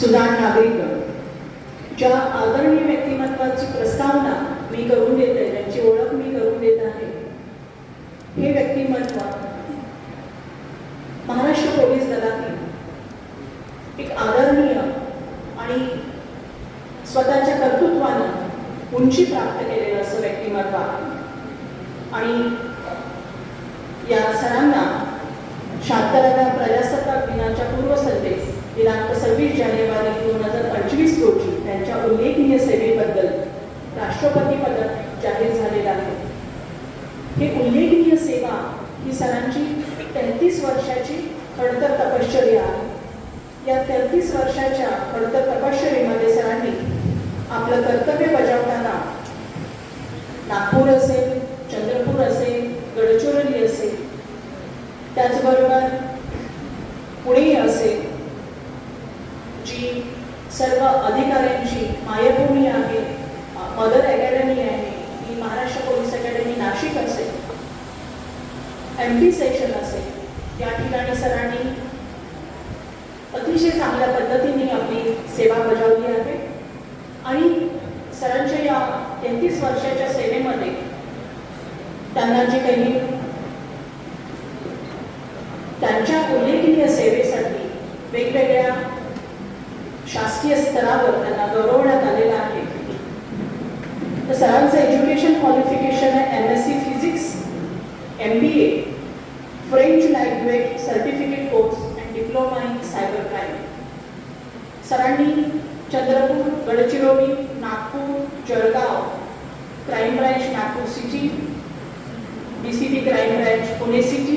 सुजाण नागरिक ज्या आदरणीय व्यक्तिमत्वाची प्रस्तावना मी करून देत आहे त्यांची ओळख मी करून देत आहे. हे व्यक्तिमत्व महाराष्ट्र पोलीस दलातील एक आदरणीय आणि स्वतःच्या कर्तृत्वानं उंची प्राप्त केलेलं असं व्यक्तिमत्व आहे. आणि या सरांना शहात्तराव्या प्रजासत्ताक दिनाच्या पूर्वसंध्येस दिनांक सव्वीस जानेवारी दोन हजार पंचवीस रोजी त्यांच्या उल्लेखनीय सेवेबद्दल राष्ट्रपती पदक जाहीर झालेलं आहे. हे उल्लेखनीय सेवा ही सरांची तेहतीस वर्षाची खडतर तपश्चर्या आहे. या तेहतीस वर्षाच्या खडतर तपश्चर्येमध्ये सरांनी आपलं कर्तव्य बजावताना नागपूर असेल चंद्रपूर असेल गडचिरोली असेल त्याचबरोबर पुणे असेल जी सर्व अधिकाऱ्यांची मायभूमी आहे मदर अकॅडमी आहे ही महाराष्ट्र पोलीस अकॅडमी नाशिक असेल एम पी सेक्शन असेल या ठिकाणी सरांनी अतिशय चांगल्या पद्धतीने आपली सेवा बजावली आहे. आणि सरांच्या या तेहतीस वर्षाच्या सेवेमध्ये त्यांना जे काही त्यांच्या उल्लेखनीय सेवेसाठी वेगवेगळ्या शासकीय स्तरावर त्यांना गौरवण्यात आलेला आहे. तर सरांचं एज्युकेशन क्वालिफिकेशन आहे M S C physics M B A French language certificate course and diploma in cyber crime सरांनी Chandrapur Gadchiroli Nagpur Jalgaon crime branch Nagpur city D C P crime branch Pune city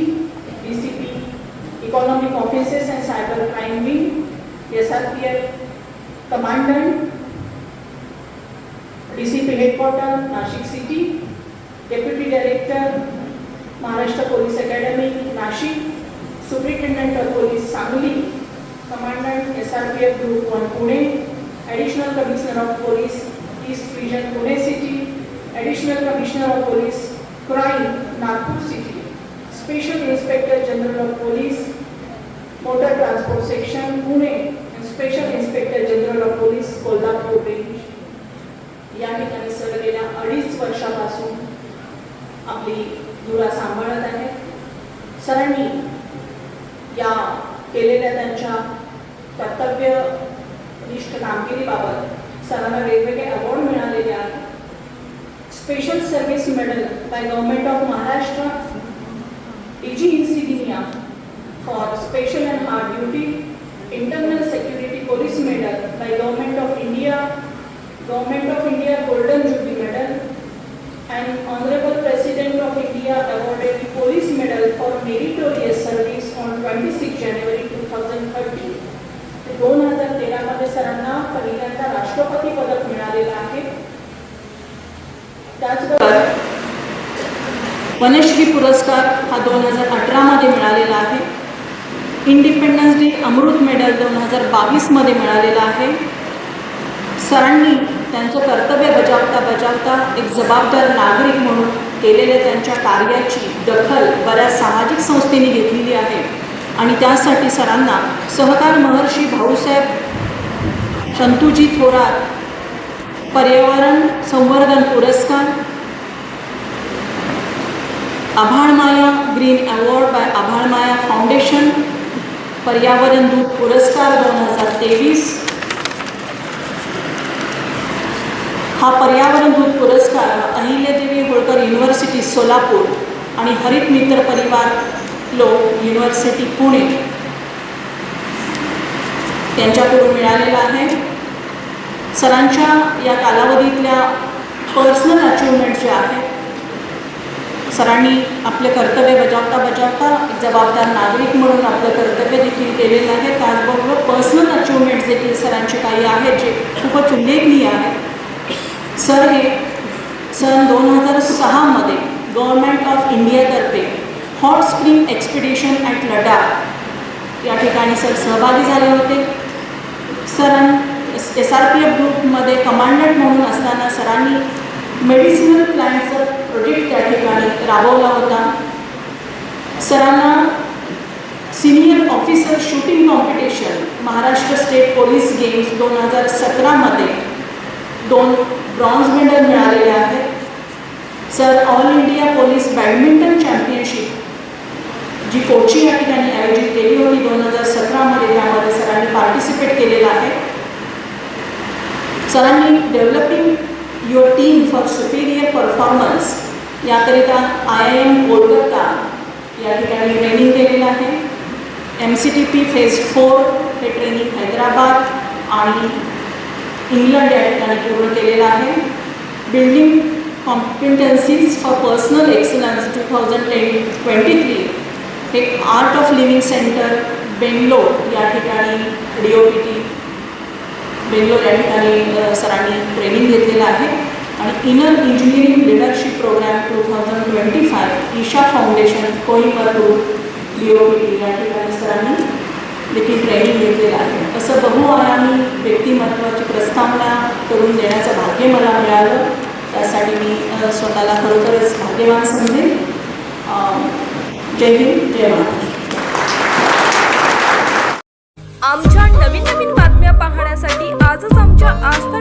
D C P economic offices and cyber crime wing S R P F commandant D C P headquarter Nashik city deputy director Maharashtra police academy Nashik superintendent of police Sangli commandant S R P F group one Pune additional commissioner of police east region Pune city additional commissioner of police crime Nagpur city special inspector general of special inspector general of police Kolhapur range या ठिकाणी sir गेल्या अडीच वर्षापासून आपली धुरा सांभाळत आहे. सरांनी या केलेल्या त्यांच्या कर्तव्यनिष्ठ कामगिरीबाबत सरांना वेगवेगळे अवॉर्ड मिळालेले आहेत. Special service medal by government of Maharashtra DG insignia for special and hard duty internal medal by government of India government of India golden jubilee medal and honourable president of India awarded police medal for meritorious service on twenty six January two thousand thirty दोन हजार तेरामध्ये सरांना पहिल्यांदा राष्ट्रपती पदक मिळालेलं आहे. त्याचबरोबर वनश्री पुरस्कार हा दोन हजार अठरामध्ये मिळालेला आहे. इंडिपेंडन्स डे अमृत मेडल दोन हजार बावीसमध्ये मिळालेला आहे. सरांनी त्यांचं कर्तव्य बजावता बजावता एक जबाबदार नागरिक म्हणून केलेल्या त्यांच्या कार्याची दखल बऱ्याच सामाजिक संस्थेने घेतलेली आहे. आणि त्यासाठी सरांना सहकार महर्षी भाऊसाहेब संतुजी थोरात पर्यावरण संवर्धन पुरस्कार Abhalmaya green award by Abhalmaya foundation पर्यावरण दूत पुरस्कार दोन हजार तेवीस. हा पर्यावरण दूत पुरस्कार अहिल्यादेवी होळकर युनिव्हर्सिटी सोलापूर आणि हरित मित्र परिवार लोक युनिव्हर्सिटी पुणे. त्यांच्याकडून मिळालेला आहे. सरांच्या या कालावधीतल्या पर्सनल अचिव्हमेंट ज्या आहेत सरांनी आपले कर्तव्य बजावता बजावता एक जबाबदार नागरिक म्हणून आपलं कर्तव्य देखील केलेलं आहे. त्याचबरोबर पर्सनल अचिव्हमेंट्स देखील सरांचे काही आहेत जे खूपच उल्लेखनीय आहेत. सर हे सन दोन हजार सहामध्ये government of इंडियातर्फे hot spring expedition at Ladakh या ठिकाणी सर सहभागी झाले होते. सरां एस आर पी एफ ग्रुपमध्ये कमांडंट म्हणून असताना सरांनी मेडिसिनल प्लॅनचा प्रोजेक्ट ठिकाणी राबवला होता. सरांना senior officer shooting competition Maharashtra state police games दोन हज़ार सतरामध्ये दोन ब्रॉन्झ मेडल मिळालेले आहेत. Sir all India police badminton championship जी कोची या ठिकाणी आयोजित केली होती दोन हज़ार सतरामध्ये, त्यामध्ये सरांनी पार्टिसिपेट आहे. सरांनी developing your team for superior performance याकरिता आय आय एम कोलकाता या ठिकाणी ट्रेनिंग केलेलं आहे. M C T P phase four हे ट्रेनिंग हैदराबाद आणि इंग्लंड या ठिकाणी पूर्ण केलेलं आहे. Building competencies for personal excellence two thousand ten twenty three हे art of living centre Bangalore या ठिकाणी D O P T Bangalore या ठिकाणी सरांनी ट्रेनिंग घेतलेलं आहे. आणि inner engineering leadership programme two thousand twenty five Isha foundation Coimbatore D O P या ठिकाणी सरांनी देखील ट्रेनिंग घेतलेलं आहे. असं बहुआयामी व्यक्तिमत्वाची प्रस्तावना करून देण्याचं भाग्य मला मिळालं. त्यासाठी मी स्वतःला खरोखरच भाग्यवान समजेन. जय हिंद जय महाराष्ट्र. Mucha hasta